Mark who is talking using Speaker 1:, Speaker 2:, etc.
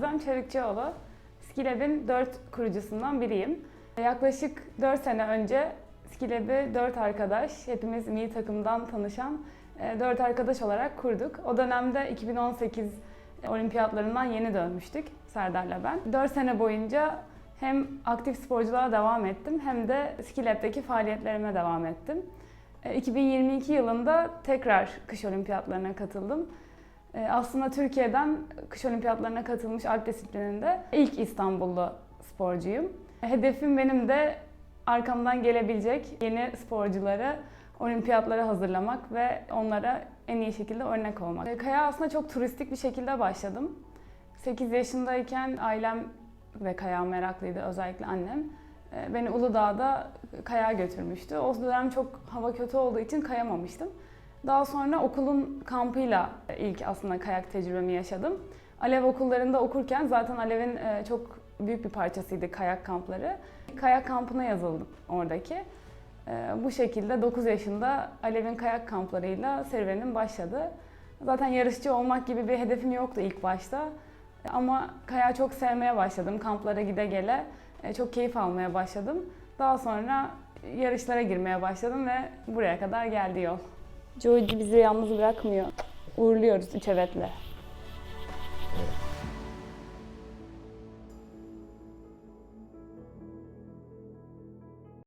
Speaker 1: Çarıkçıoğlu. Skilab'in 4 kurucusundan biriyim. Yaklaşık 4 sene önce Skilab'i 4 arkadaş, hepimiz milli takımdan tanışan 4 arkadaş olarak kurduk. O dönemde 2018 olimpiyatlarından yeni dönmüştük Serdar'la ben. 4 sene boyunca hem aktif sporculuğa devam ettim hem de Skilab'deki faaliyetlerime devam ettim. E, 2022 yılında tekrar kış olimpiyatlarına katıldım. E, Aslında Türkiye'den kış olimpiyatlarına katılmış alp disiplininde ilk İstanbullu sporcuyum. Hedefim benim de arkamdan gelebilecek yeni sporcuları olimpiyatlara hazırlamak ve onlara en iyi şekilde örnek olmak. E, Kaya aslında çok turistik bir şekilde başladım. 8 yaşındayken ailem ve kaya meraklıydı özellikle annem. E, Beni Uludağ'da kaya götürmüştü. O dönem çok hava kötü olduğu için kayamamıştım. Daha sonra okulun kampıyla ilk aslında kayak tecrübemi yaşadım. Alev okullarında okurken zaten Alev'in e, çok büyük bir parçasıydı kayak kampları. Kayak kampına yazıldım oradaki. E, Bu şekilde 9 yaşında Alev'in kayak kamplarıyla serüvenim başladı. Zaten yarışçı olmak gibi bir hedefim yoktu ilk başta. Ama kayağı çok sevmeye başladım. Kamplara gide gele e, çok keyif almaya başladım. Daha sonra yarışlara girmeye başladım ve buraya kadar geldi yol. Joyci bizi yalnız bırakmıyor. Uğurluyoruz üç evetle.